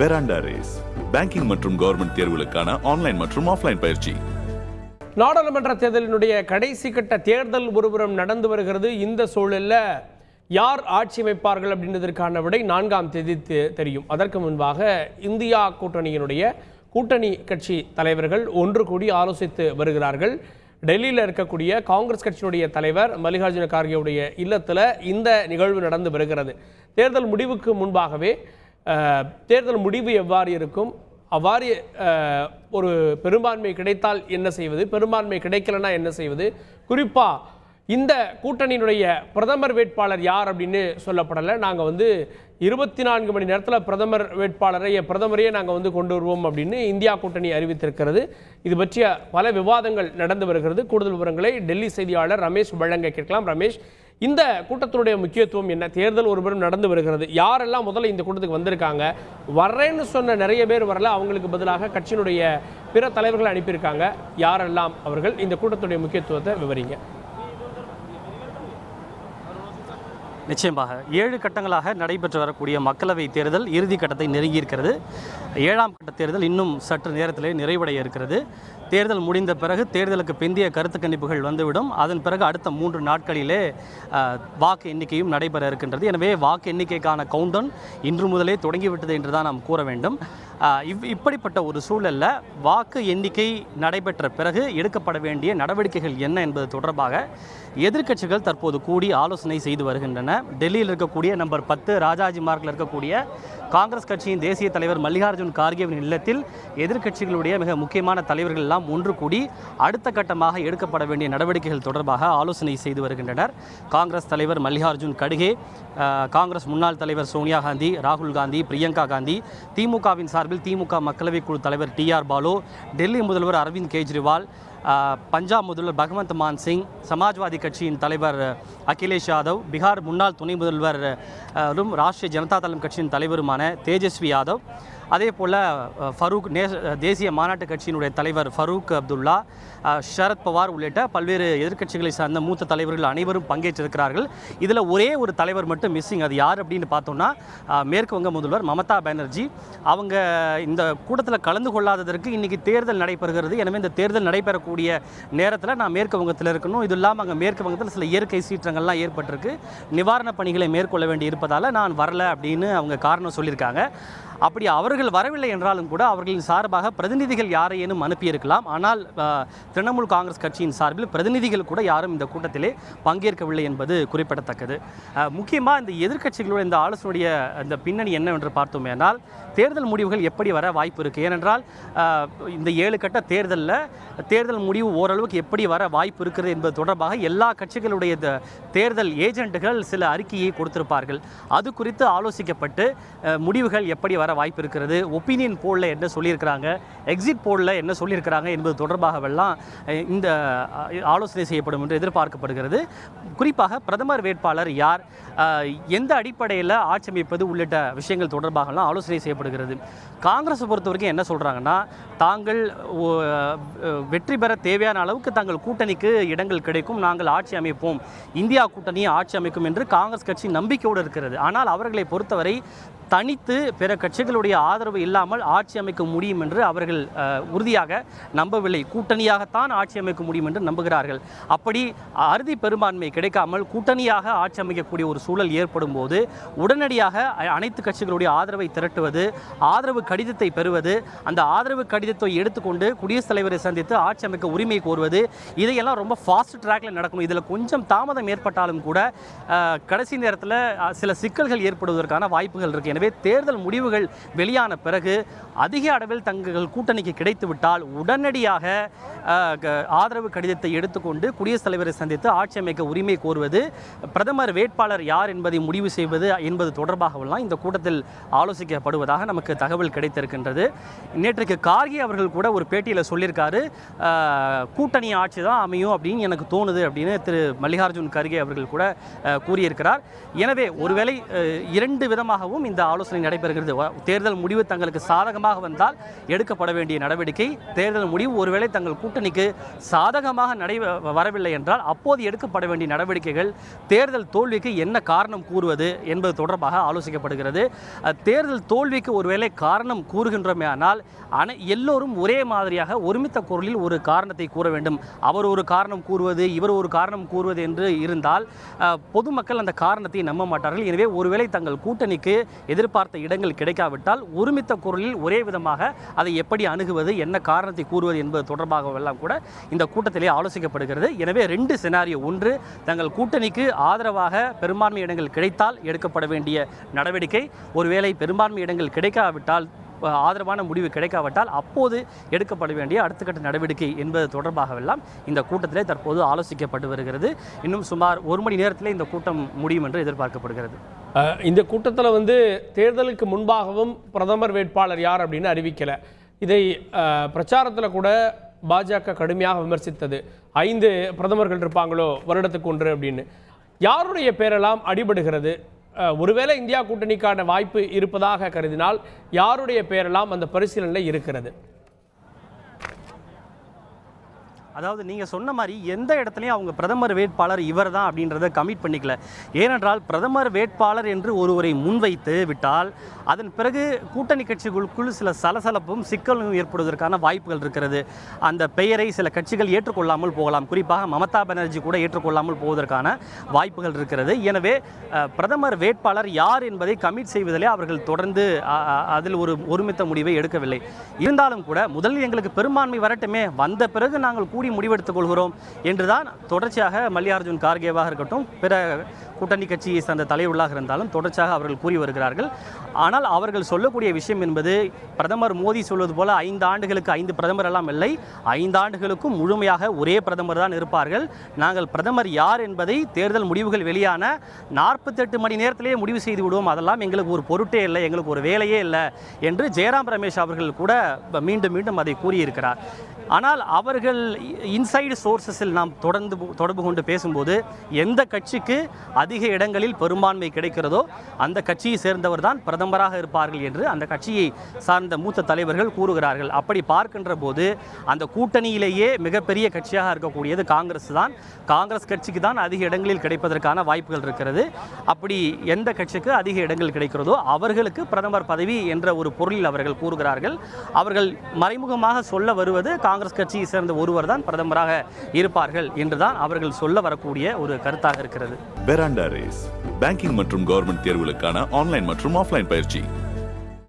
பெராண்டா race banking மற்றும் government தேர்வுகளுக்கான online மற்றும் ஆஃப்லைன் பயிற்சி. நாடாளுமன்ற தேர்தலினுடைய கடைசி கட்ட தேர்தல் ஒருபுறம் நடந்து வருகிறது. இந்த சூழல்ல யார் ஆட்சி அமைப்பார்கள் அப்படின்றதற்கான விடை நான்காம் தேதி தெரியும். அதற்கு முன்பாக இந்தியா கூட்டணியினுடைய கூட்டணி கட்சி தலைவர்கள் ஒன்று கூடி ஆலோசித்து வருகிறார்கள். டெல்லியில் இருக்கக்கூடிய காங்கிரஸ் கட்சியினுடைய தலைவர் மல்லிகார்ஜுன கார்கேவுடைய இல்லத்தில் இந்த நிகழ்வு நடந்து வருகிறது. தேர்தல் முடிவுக்கு முன்பாகவே தேர்தல் முடிவு எவ்வாறு இருக்கும்? அவ்வாறு ஒரு பெரும்பான்மை கிடைத்தால் என்ன செய்வது? பெரும்பான்மை கிடைக்கலனா என்ன செய்வது? குறிப்பாக இந்த கூட்டணியினுடைய பிரதமர் வேட்பாளர் யார் அப்படின்னு சொல்லப்படலை. நாங்கள் வந்து இருபத்தி நான்கு மணி நேரத்தில் பிரதமர் வேட்பாளரை பிரதமரையே நாங்கள் வந்து கொண்டு வருவோம் அப்படின்னு இந்தியா கூட்டணி அறிவித்திருக்கிறது. இது பற்றிய பல விவாதங்கள் நடந்து வருகிறது. கூடுதல் விவரங்களை டெல்லி செய்தியாளர் ரமேஷ் வழங்க கேட்கலாம். ரமேஷ் இந்த கூட்டத்தினுடைய முக்கியத்துவம் என்ன? தேர்தல் ஒருபுறம் நடந்து வருகிறது. யாரெல்லாம் முதல்ல இந்த கூட்டத்துக்கு வந்திருக்காங்க? வர்றேன்னு சொன்ன நிறைய பேர் வரல. அவங்களுக்கு பதிலாக கட்சியினுடைய பிற தலைவர்களை அனுப்பியிருக்காங்க. யாரெல்லாம்? அவர்கள் இந்த கூட்டத்துடைய முக்கியத்துவத்தை விவரிங்க. நிச்சயமாக ஏழு கட்டங்களாக நடைபெற்று வரக்கூடிய மக்களவை தேர்தல் இறுதி கட்டத்தை நெருங்கியிருக்கிறது. ஏழாம் கட்ட தேர்தல் இன்னும் சற்று நேரத்திலே நிறைவடைய இருக்கிறது. தேர்தல் முடிந்த பிறகு தேர்தலுக்கு பிந்தைய கருத்து கணிப்புகள் வந்துவிடும். அதன் பிறகு அடுத்த மூன்று நாட்களிலே வாக்கு எண்ணிக்கையும் நடைபெற இருக்கின்றது. எனவே வாக்கு எண்ணிக்கைக்கான கவுண்டவுன் இன்று முதலே தொடங்கிவிட்டது என்று தான் நாம் கூற வேண்டும். இவ் இப்படிப்பட்ட ஒரு சூழல்ல வாக்கு எண்ணிக்கை நடைபெற்ற பிறகு எடுக்கப்பட வேண்டிய நடவடிக்கைகள் என்ன என்பது தொடர்பாக எதிர்க்கட்சிகள் தற்போது கூடி ஆலோசனை செய்து வருகின்றன. டெல்லியில் இருக்கக்கூடிய நம்பர் பத்து ராஜாஜி மார்க்கில் இருக்கக்கூடிய காங்கிரஸ் கட்சியின் தேசிய தலைவர் மல்லிகார்ஜுன் கார்கேவின் இல்லத்தில் எதிர்க்கட்சிகளுடைய மிக முக்கியமான தலைவர்கள் எல்லாம் ஒன்று கூடி அடுத்த கட்டமாக எடுக்கப்பட வேண்டிய நடவடிக்கைகள் தொடர்பாக ஆலோசனை செய்து வருகின்றனர். காங்கிரஸ் தலைவர் மல்லிகார்ஜுன் கடுகே காங்கிரஸ் முன்னாள் தலைவர் சோனியா காந்தி ராகுல் காந்தி பிரியங்கா காந்தி திமுகவின் சார்பில் திமுக மக்களவைக் குழு தலைவர் டி ஆர் பாலு டெல்லி முதல்வர் அரவிந்த் கெஜ்ரிவால் பஞ்சாப் முதல்வர் பகவந்த் மான் சிங் சமாஜ்வாதி கட்சியின் தலைவர் அகிலேஷ் யாதவ் பீகார் முன்னாள் துணை முதல்வர் ராஷ்டிரிய ஜனதா தளம் கட்சியின் தலைவருமான தேஜஸ்வி யாதவ் அதே போல் ஃபரூக் நே தேசிய மாநாட்டு கட்சியினுடைய தலைவர் ஃபரூக் அப்துல்லா ஷரத் பவார் உள்ளிட்ட பல்வேறு எதிர்க்கட்சிகளை சார்ந்த மூத்த தலைவர்கள் அனைவரும் பங்கேற்றிருக்கிறார்கள். இதில் ஒரே ஒரு தலைவர் மட்டும் மிஸ்ஸிங் அது யார் அப்படின்னு பார்த்தோம்னா மேற்கு வங்க முதல்வர் மமதா பானர்ஜி. அவங்க இந்த கூட்டத்தில் கலந்து கொள்ளாததற்கு இன்றைக்கி தேர்தல் நடைபெறுகிறது. எனவே இந்த தேர்தல் நடைபெறக்கூடிய நேரத்தில் நான் மேற்கு வங்கத்தில் இருக்கணும். இது இல்லாமல் அங்கே மேற்கு வங்கத்தில் சில இயற்கை சீற்றங்கள்லாம் ஏற்பட்டிருக்கு. நிவாரணப் பணிகளை மேற்கொள்ள வேண்டி இருப்பதால் நான் வரல அப்படின்னு அவங்க காரணம் சொல்லியிருக்காங்க. அப்படி அவர்கள் வரவில்லை என்றாலும் கூட அவர்களின் சார்பாக பிரதிநிதிகள் யாரையேனும் அனுப்பியிருக்கலாம். ஆனால் திரிணாமுல் காங்கிரஸ் கட்சியின் சார்பில் பிரதிநிதிகள் கூட யாரும் இந்த கூட்டத்திலே பங்கேற்கவில்லை என்பது குறிப்பிடத்தக்கது. முக்கியமாக இந்த எதிர்க்கட்சிகளோட இந்த ஆலோசனையுடைய இந்த பின்னணி என்னவென்று பார்த்தோமேனால் தேர்தல் முடிவுகள் எப்படி வர வாய்ப்பு இருக்குது ஏனென்றால் இந்த ஏழு கட்ட தேர்தலில் தேர்தல் முடிவு ஓரளவுக்கு எப்படி வர வாய்ப்பு இருக்கிறது என்பது தொடர்பாக எல்லா கட்சிகளுடைய தேர்தல் ஏஜென்ட்டுகள் சில அறிக்கையை கொடுத்திருப்பார்கள். அது குறித்து ஆலோசிக்கப்பட்டு முடிவுகள் எப்படி வர வர வாய்ப்பு இருக்கிறது ஒப்பீனியன் போலில் என்ன சொல்லியிருக்கிறாங்க? எக்ஸிட் போலில் என்ன சொல்லியிருக்கிறாங்க என்பது தொடர்பாகவெல்லாம் இந்த ஆலோசனை செய்யப்படும் என்று எதிர்பார்க்கப்படுகிறது. குறிப்பாக பிரதமர் வேட்பாளர் யார்? எந்த அடிப்படையில் ஆட்சி அமைப்பது உள்ளிட்ட விஷயங்கள் தொடர்பாகலாம் ஆலோசனை செய்யப்படுகிறது. காங்கிரஸை பொறுத்த வரைக்கும் என்ன சொல்கிறாங்கன்னா தாங்கள் வெற்றி பெற தேவையான அளவுக்கு தங்கள் கூட்டணிக்கு இடங்கள் கிடைக்கும். நாங்கள் ஆட்சி அமைப்போம். இந்தியா கூட்டணி ஆட்சி அமைக்கும் என்று காங்கிரஸ் கட்சி நம்பிக்கையோடு இருக்கிறது. ஆனால் அவர்களை பொறுத்தவரை தனித்து பிற கட்சி கட்சிகளுடைய ஆதரவு இல்லாமல் ஆட்சி அமைக்க முடியும் என்று அவர்கள் உறுதியாக நம்பவில்லை. கூட்டணியாகத்தான் ஆட்சி அமைக்க முடியும் என்று நம்புகிறார்கள். அப்படி அறுதி பெரும்பான்மை கிடைக்காமல் கூட்டணியாக ஆட்சி அமைக்கக்கூடிய ஒரு சூழல் ஏற்படும் போது உடனடியாக அனைத்து கட்சிகளுடைய ஆதரவை திரட்டுவது ஆதரவு கடிதத்தை பெறுவது அந்த ஆதரவு கடிதத்தை எடுத்துக்கொண்டு குடியரசுத் தலைவரை சந்தித்து ஆட்சி அமைக்க உரிமை கோருவது இதையெல்லாம் ரொம்ப ஃபாஸ்ட் ட்ராக்ல நடக்கணும். இதில் கொஞ்சம் தாமதம் ஏற்பட்டாலும் கூட கடைசி நேரத்தில் சில சிக்கல்கள் ஏற்படுவதற்கான வாய்ப்புகள் இருக்கு. எனவே தேர்தல் முடிவுகள் வெளியான பிறகு அதிக அளவில் தங்கள் கூட்டணிக்கு கிடைத்துவிட்டால் உடனடியாக க- ஆதரவு கடிதத்தை எடுத்துக்கொண்டு குடியரசுத் தலைவரை சந்தித்து ஆட்சி அமைக்க உரிமை கோருவது பிரதமர் வேட்பாளர் யார் என்பதை முடிவு செய்வது என்பது தொடர்பாகவெல்லாம் இந்த கூட்டத்தில் ஆலோசிக்கப்படுவதாக நமக்கு தகவல் கிடைத்திருக்கின்றது. நேற்றுக்கு கார்கே அவர்கள் கூட ஒரு பேட்டியில் சொல்லியிருக்காரு கூட்டணி ஆட்சி தான் அமையும் அப்படின்னு எனக்கு தோணுது அப்படின்னு திரு மல்லிகார்ஜுன் கர்கே அவர்கள் கூட கூறியிருக்கிறார். எனவே ஒருவேளை இரண்டு விதமாகவும் இந்த ஆலோசனை நடைபெறுகிறது. தேர்தல் முடிவு தங்களுக்கு சாதகமாக வந்தால் எடுக்கப்பட வேண்டிய நடவடிக்கை. தேர்தல் முடிவு ஒருவேளை தங்கள் கூட்டணிக்கு சாதகமாக நடை வரவில்லை என்றால் அப்போது எடுக்கப்பட வேண்டிய நடவடிக்கைகள் தேர்தல் தோல்விக்கு என்ன காரணம் கூறுவது என்பது தொடர்பாக ஆலோசிக்கப்படுகிறது. தேர்தல் தோல்விக்கு ஒருவேளை காரணம் கூறுகின்றோமே ஆனால் அனை எல்லோரும் ஒரே மாதிரியாக ஒருமித்த குரலில் ஒரு காரணத்தை கூற வேண்டும். அவர் ஒரு காரணம் கூறுவது இவர் ஒரு காரணம் கூறுவது என்று இருந்தால் பொதுமக்கள் அந்த காரணத்தை நம்ப மாட்டார்கள். எனவே ஒருவேளை தங்கள் கூட்டணிக்கு எதிர்பார்த்த இடங்கள் கிடைக்காவிட்டால் ஒருமித்த குரலில் ஒரே விதமாக அதை எப்படி அணுகுவது என்ன காரணத்தை கூறுவது என்பது தொடர்பாக எல்லாம் கூட இந்த கூட்டத்திலே ஆலோசிக்கப்படுகிறது. எனவே ரெண்டு சினாரியோ ஒன்று தங்கள் கூட்டணிக்கு ஆதரவாக பெரும்பான்மை இடங்கள் கிடைத்தால் எடுக்கப்பட வேண்டிய நடவடிக்கை ஒருவேளை பெரும்பான்மை இடங்கள் கிடைக்காவிட்டால் ஆதரவான முடிவு கிடைக்காவிட்டால் அப்போது எடுக்கப்பட வேண்டிய அடுத்த கட்ட நடவடிக்கை என்பது தொடர்பாகவெல்லாம் இந்த கூட்டத்திலே தற்போது ஆலோசிக்கப்பட்டு வருகிறது. இன்னும் சுமார் ஒரு மணி நேரத்திலே இந்த கூட்டம் முடியும் என்று எதிர்பார்க்கப்படுகிறது. இந்த கூட்டத்தில் வந்து தேர்தலுக்கு முன்பாகவும் பிரதமர் வேட்பாளர் யார் அப்படின்னு அறிவிக்கலை. இதை பிரச்சாரத்தில் கூட பாஜக கடுமையாக விமர்சித்தது. ஐந்து பிரதமர்கள் இருப்பாங்களோ வருடத்துக்கு ஒன்று அப்படின்னு. யாருடைய பேரெல்லாம் அடிபடுகிறது? ஒருவேளை இந்தியா கூட்டணிக்கான வாய்ப்பு இருப்பதாக கருதினால் யாருடைய பெயரெல்லாம் அந்த பரிசீலனையில் இருக்கிறது? அதாவது நீங்கள் சொன்ன மாதிரி எந்த இடத்துலையும் அவங்க பிரதமர் வேட்பாளர் இவர் தான் அப்படின்றத கமிட் பண்ணிக்கல. ஏனென்றால் பிரதமர் வேட்பாளர் என்று ஒருவரை முன்வைத்து விட்டால் அதன் பிறகு கூட்டணி கட்சிகளுக்குள் சில சலசலப்பும் சிக்கலும் ஏற்படுவதற்கான வாய்ப்புகள் இருக்கிறது. அந்த பெயரை சில கட்சிகள் ஏற்றுக்கொள்ளாமல் போகலாம். குறிப்பாக மமதா பானர்ஜி கூட ஏற்றுக்கொள்ளாமல் போவதற்கான வாய்ப்புகள் இருக்கிறது. எனவே பிரதமர் வேட்பாளர் யார் என்பதை கமிட் செய்வதிலே அவர்கள் தொடர்ந்து அதில் ஒரு ஒருமித்த முடிவை எடுக்கவில்லை. இருந்தாலும் கூட முதலில் எங்களுக்கு பெரும்பான்மை வரட்டுமே. வந்த பிறகு நாங்கள் கூடி முடிவெடுத்துக் கொள்கிறோம் என்றுதான் தொடர்ச்சியாக மல்லிகார்ஜுன் கார்கேவாக இருக்கட்டும் பிற கூட்டணி கட்சியை சார்ந்த தலைவர்களாக இருந்தாலும் தொடர்ச்சியாக அவர்கள் கூறி வருகிறார்கள். ஆனால் அவர்கள் சொல்லக்கூடிய விஷயம் என்பது பிரதமர் மோடி சொல்வது போல ஐந்து ஆண்டுகளுக்கு ஐந்து பிரதமர் எல்லாம் இல்லை. ஐந்து ஆண்டுகளுக்கும் முழுமையாக ஒரே பிரதமர் தான் இருப்பார்கள். நாங்கள் பிரதமர் யார் என்பதை தேர்தல் முடிவுகள் வெளியான நாற்பத்தெட்டு மணி நேரத்திலேயே முடிவு செய்து விடுவோம். அதெல்லாம் எங்களுக்கு ஒரு பொருட்டே இல்லை எங்களுக்கு ஒரு வேலையே இல்லை என்று ஜெயராம் ரமேஷ் அவர்கள் கூட மீண்டும் மீண்டும் அதை கூறியிருக்கிறார். ஆனால் அவர்கள் இன்சைடு சோர்சஸில் நாம் தொடர்ந்து தொடர்பு கொண்டு பேசும்போது எந்த கட்சிக்கு அதிக இடங்களில் பெரும்பான்மை கிடைக்கிறதோ அந்த கட்சியை சேர்ந்தவர் தான் பிரதமராக இருப்பார்கள் என்று அந்த கட்சியை சார்ந்த மூத்த தலைவர்கள் கூறுகிறார்கள். அப்படி பார்க்கின்ற போது அந்த கூட்டணியிலேயே மிகப்பெரிய கட்சியாக இருக்கக்கூடியது காங்கிரஸ் தான். காங்கிரஸ் கட்சிக்கு தான் அதிக இடங்களில் கிடைப்பதற்கான வாய்ப்புகள் இருக்கிறது. அப்படி எந்த கட்சிக்கு அதிக இடங்கள் கிடைக்கிறதோ அவர்களுக்கு பிரதமர் பதவி என்ற ஒரு பொருளில் அவர்கள் கூறுகிறார்கள். அவர்கள் மறைமுகமாக சொல்ல வருவது காங்கிரஸ் காங்கிரஸ் கட்சியை சேர்ந்த ஒருவர் தான் பிரதமராக இருப்பார்கள் என்றுதான் அவர்கள் சொல்ல வரக்கூடிய ஒரு கருத்தாக இருக்கிறது. ரேஸ் பேங்கிங் மற்றும் கவர்மெண்ட் தேர்வுகளுக்கான ஆன்லைன் மற்றும் ஆஃப்லைன் பயிற்சி.